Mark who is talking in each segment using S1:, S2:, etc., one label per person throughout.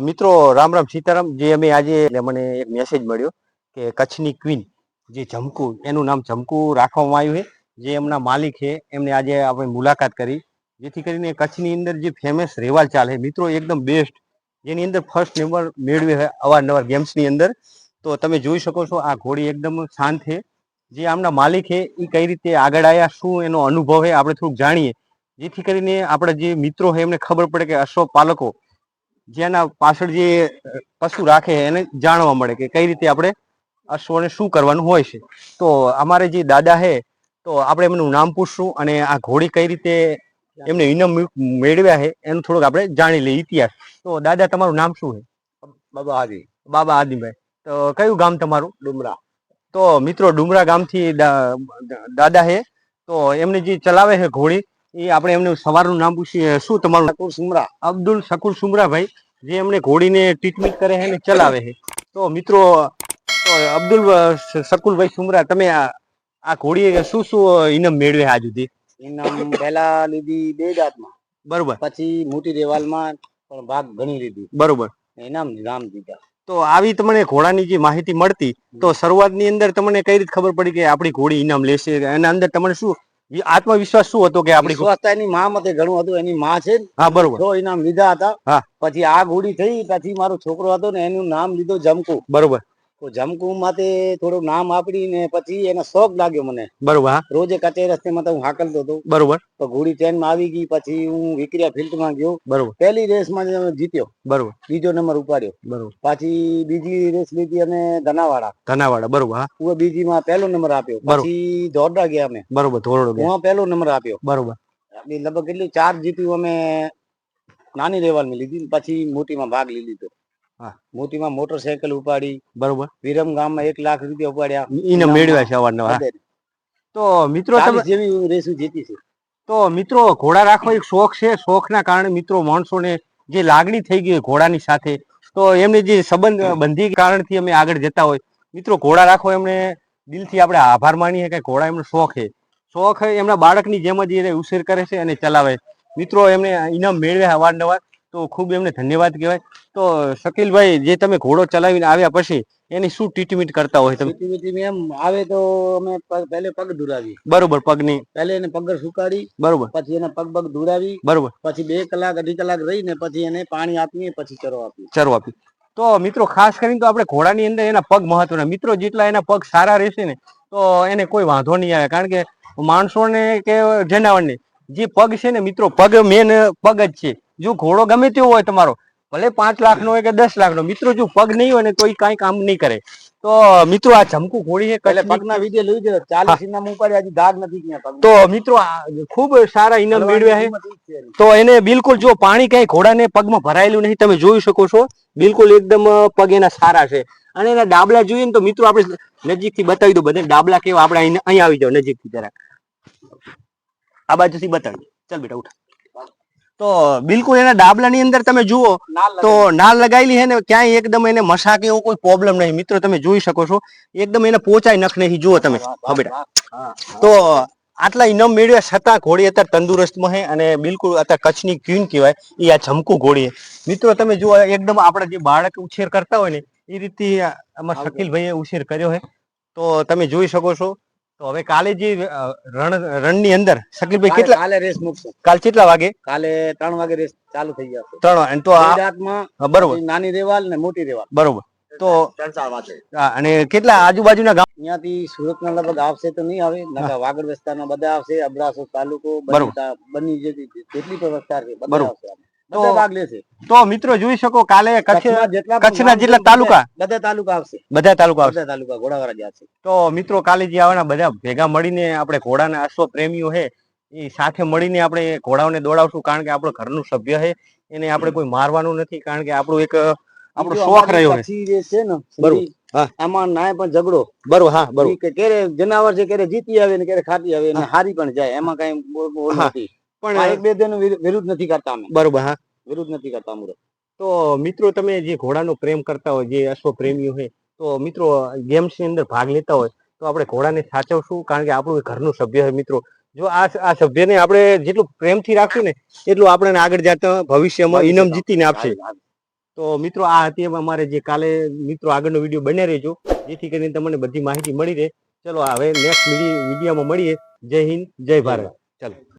S1: મિત્રો, રામ રામ સીતારામ, જે અમે આજે મને એક મેસેજ મળ્યો કે કચ્છની ક્વીન જે જમકુ, એનું નામ જમકુ રાખવામાં આવ્યું છે, જે એમના માલિક છે, એમને આજે આપણે મુલાકાત કરી, જેથી કરીને કચ્છની અંદર જે ફેમસ રેવાલ ચાલે મિત્રો, એકદમ બેસ્ટ જેની અંદર ફર્સ્ટ નંબર મેળવે છે અવારનવાર ગેમ્સની અંદર. તો તમે જોઈ શકો છો, આ ઘોડી એકદમ શાંત છે. જે આમના માલિક છે એ કઈ રીતે આગળ આવ્યા શું એનો અનુભવ છે, આપણે થોડુંક જાણીએ. જેથી કરીને આપણા જે મિત્રો છે, એમને ખબર પડે કે અશ્વ પાલકો જેના પાછળ જે પશુ રાખે એને જાણવા મળે કે કઈ રીતે આપણે અશ્વને શું કરવાનું હોય છે. તો અમારે જે દાદા છે તો આપણે એમનું નામ પૂછશું અને આ ઘોડી કઈ રીતે એમને ઇનામ મેળવ્યા છે એનું થોડુંક આપણે જાણી લઈએ ઇતિહાસ. તો દાદા તમારું નામ શું છે?
S2: બાબા આદિ.
S1: બાબા આદિભાઈ તો કયું ગામ તમારું?
S2: ડુમરા.
S1: તો મિત્રો ડુમરા ગામથી દાદા હે તો એમને જે ચલાવે છે ઘોડી એ આપણે એમને સવારનું નામ પૂછીએ શું તમારું?
S2: શકુર સુમરા.
S1: અબ્દુલ શકુર સુમરાભાઈ જે એમને ઘોડીને ટ્રીટમેન્ટ કરે છે અને ચલાવે છે. તો મિત્રો અબ્દુલ શકુલભાઈ સુમરા તમે આ ઘોડી ઘોડીએ શું શું ઇનામ મેળવે આજ સુધી?
S2: ઇનામ પહેલા લીધી બે જાતમાં.
S1: બરોબર.
S2: પછી મોટી દેવાલમાં પણ ભાગ ઘણી લીધી.
S1: બરોબર.
S2: ઇનામ નામ દીધા.
S1: તો આવી તમને ઘોડાની જે માહિતી મળતી તો શરૂઆતની અંદર તમને કઈ રીતે ખબર પડી કે આપણી ઘોડી ઇનામ લેશે? એના અંદર તમને શું આત્મવિશ્વાસ શું હતો કે આપણી
S2: વિશ્વાસતા એની માં મતે ઘણું હતું એની માં છે
S1: હા બરોબર.
S2: છ ઇનામ લીધા હતા
S1: હા.
S2: પછી આ ઘોડી થઈ પછી મારો છોકરો હતો ને એનું નામ લીધો જમકુ.
S1: બરોબર.
S2: તો જમકુ માતે થોડું નામ આપડી ને પછી એનો શોખ લાગ્યો મને.
S1: બરોબર
S2: રોજે કચે રસ્તે માં હું હાકલતો હતો.
S1: બરોબર.
S2: તો ઘોડી ટ્રેનમાં આવી ગઈ પછી હું વિક્રિયા ફિલ્ડમાં ગયો.
S1: બરોબર.
S2: પહેલી રેસમાં જીત્યો.
S1: બરોબર.
S2: બીજો નંબર ઉપાડ્યો.
S1: બરોબર.
S2: પાછી બીજી રેસ લીધી અમે ધનાવાડા.
S1: ધનાવાડા બરોબર હું.
S2: બીજી માં પહેલો નંબર આપ્યો. પછી ધોરડા ગયા અમે.
S1: બરોબર ધોરડો
S2: હું પહેલો નંબર આપ્યો.
S1: બરોબર.
S2: લગભગ કેટલી ચાર જીત્યું અમે નાની લેવલની લીધી પછી મોટી માં ભાગ લીધો.
S1: હા.
S2: મોટીમાં મોટરસાયકલ ઉપાડી.
S1: બરોબર.
S2: વિરમ ગામમાં એક લાખ રૂપિયા ઉપાડ્યા.
S1: એને મેળવ્યા છે અવારનવાર. તો મિત્રો તમે
S2: જેવી રેસુ જીતી છે.
S1: તો મિત્રો ઘોડા રાખવો એક શોખ છે. શોખના કારણે મિત્રો માણસોને જે લાગણી થઈ ગઈ ઘોડાની સાથે તો એમને જે સંબંધ બંધી કારણથી અમે આગળ જતા હોય. મિત્રો ઘોડા રાખવો એમને દિલથી આપણે આભાર માનીએ કે ઘોડા એમનો શોખ છે. શોખ એમના બાળકની જેમ જ એને ઉછેર કરે છે અને ચલાવે. મિત્રો એમને ઇનામ મેળવ્યા અવારનવાર. તો ખૂબ એમને ધન્યવાદ કહેવાય. તો શકીલભાઈ જે તમે ઘોડો ચલાવીને આવ્યા પછી એની શું ટ્રીટમેન્ટ કરતા હોય તમે?
S2: એમ આવે તો અમે પહેલે પગ દુરાવી
S1: બરોબર પગની.
S2: પહેલે એને પગર સુકાડી
S1: બરોબર.
S2: પછી એને પગ પગ ધુરાવી
S1: બરોબર.
S2: પછી બે કલાક અઢી કલાક રહીને પછી એને પાણી આપીએ પછી ચરો આપીએ.
S1: ચરો આપી તો મિત્રો ખાસ કરીને તો આપણે ઘોડાની અંદર એના પગ મહત્વના. મિત્રો જેટલા એના પગ સારા રહેશે ને તો એને કોઈ વાંધો નહીં આવે. કારણ કે માણસોને કે જનાવરને જે પગ છે ને મિત્રો પગ મેન પગ જ છે. જો ઘોડો ગમે તેવો હોય તમારો ભલે પાંચ લાખનો હોય કે દસ લાખ નો મિત્રો જો પગ નહીં હોય ને તો એ કઈ કામ નહીં કરે. તો મિત્રો આ જમકુ ઘોડી છે
S2: એટલે પગના લઈ જજો. ચાલીસ ઇનામ ઉપાડ્યા હજી દાગ નથી ગયા
S1: તો મિત્રો ખૂબ સારા ઇનામ મેળવ્યા છે. તો એને બિલકુલ જો પાણી કઈ ઘોડાને પગમાં ભરાયેલું નહીં તમે જોઈ શકો છો. બિલકુલ એકદમ પગ એના સારા છે. અને એના ડાબલા જોઈએ ને તો મિત્રો આપણે નજીકથી બતાવી દો બધે ડાબલા કેવા આપણે અહીં અહીં આવી જાવ નજીકથી જરાક. આ બાજુથી બતાવી ચાલ બેટા ઉઠ. તો બિલકુલ એના ડાબલાની અંદર તમે જુઓ તો નાળ લગાવેલી છે ને ક્યાંય એકદમ એને મસા કે એવો કોઈ પ્રોબ્લેમ નહીં. મિત્રો તમે જોઈ શકો છો. એકદમ એને પોચાય નખ નહીં જુઓ તમે. હા બેટા. તો આટલા ઇનામ મેળવ્યા છતાં ઘોડી અત્યારે તંદુરસ્તમાં છે અને બિલકુલ અત્યારે કચ્છની ક્વીન કહેવાય. એ આ જમકુ ઘોડી મિત્રો તમે જુઓ એકદમ આપણે જે બાળક ઉછેર કરતા હોય ને એ રીતે આમાં શકીલભાઈએ ઉછેર કર્યો છે. તો તમે જોઈ શકો છો તો હવે કાલે જે રણ રણ રણની અંદર શકીલભાઈ
S2: કાલે-
S1: કેટલા
S2: કાલે રેસ મૂકશું.
S1: કાલ કેટલા વાગે?
S2: કાલે ત્રણ વાગે રેસ ચાલુ થઈ જશે
S1: ત્રણ અને તો આ
S2: ગુજરાતમાં
S1: બરોબર.
S2: નાની રેવાલ ને મોટી રેવાલ.
S1: બરોબર. તો અને કેટલા આજુબાજુના ગામ
S2: અહીંયાથી સુરત ના લગભગ આવશે તો નહીં આવે નકર વાગડ વિસ્તારના બધા આવશે અબડાસો તાલુકો
S1: બરોબર.
S2: બની તા- જેટલી પણ વિસ્તાર છે બધા આવશે. બધા
S1: તો-
S2: ભાગ લેશે
S1: તો મિત્રો જોઈ શકો કાલે
S2: કચ્છના જેટલા
S1: તાલુકા?
S2: બધા તાલુકા આવશે.
S1: બધા તાલુકા આવશે.
S2: બધા તાલુકા ઘોડાવાળા જ આવશે
S1: તો મિત્રો કાલે જે આવવાના બધા ભેગા મળીને આપણે ઘોડાના અશ્વ પ્રેમીઓ છે એ સાથે મળીને આપણે ઘોડાઓને દોડાવશું કારણ કે આપણો ઘરનું સભ્ય છે. એને આપણે કોઈ મારવાનું નથી કારણ કે આપણું એક આપણો શોખ રહ્યો છે.
S2: ને
S1: બરોબર.
S2: આમાં નાય પણ ઝઘડો.
S1: બરોબર હા બરોબર.
S2: કે ક્યારે જનાવર છે ક્યારે જીતી આવે ને ક્યારે ખાતી આવે ને હારી પણ જાય એમાં કઈ નથી.
S1: પણ
S2: એક બે દિન વિરુદ્ધ નથી કરતા અમે.
S1: બરોબર હા.
S2: વિરુદ્ધ નથી કરતા અમે
S1: તો મિત્રો તમે જે ઘોડાનો પ્રેમ કરતા હોય જે અશ્વ પ્રેમીઓ હોય તો મિત્રો ગેમ્સની અંદર ભાગ લેતા હોય તો આપણે ઘોડાને સાચવશું? કારણ કે આપણું ઘરનું સભ્ય હોય મિત્રો. જો આ આ સભ્યને આપણે જેટલું પ્રેમથી રાખશું ને એટલું આપણને આગળ જતા ભવિષ્યમાં ઇનામ જીતીને આપશે. તો મિત્રો આ હતી અમારે જે કાલે મિત્રો આગળનો વીડિયો બને રહેજો જેથી કરીને તમને બધી માહિતી મળી રહે. ચલો હવે નેક્સ્ટ વિડીયોમાં મળીએ. જય હિન્દ જય ભારત. ચલો.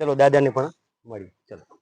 S1: ચલો દાદાને પણ મળીએ. ચલો.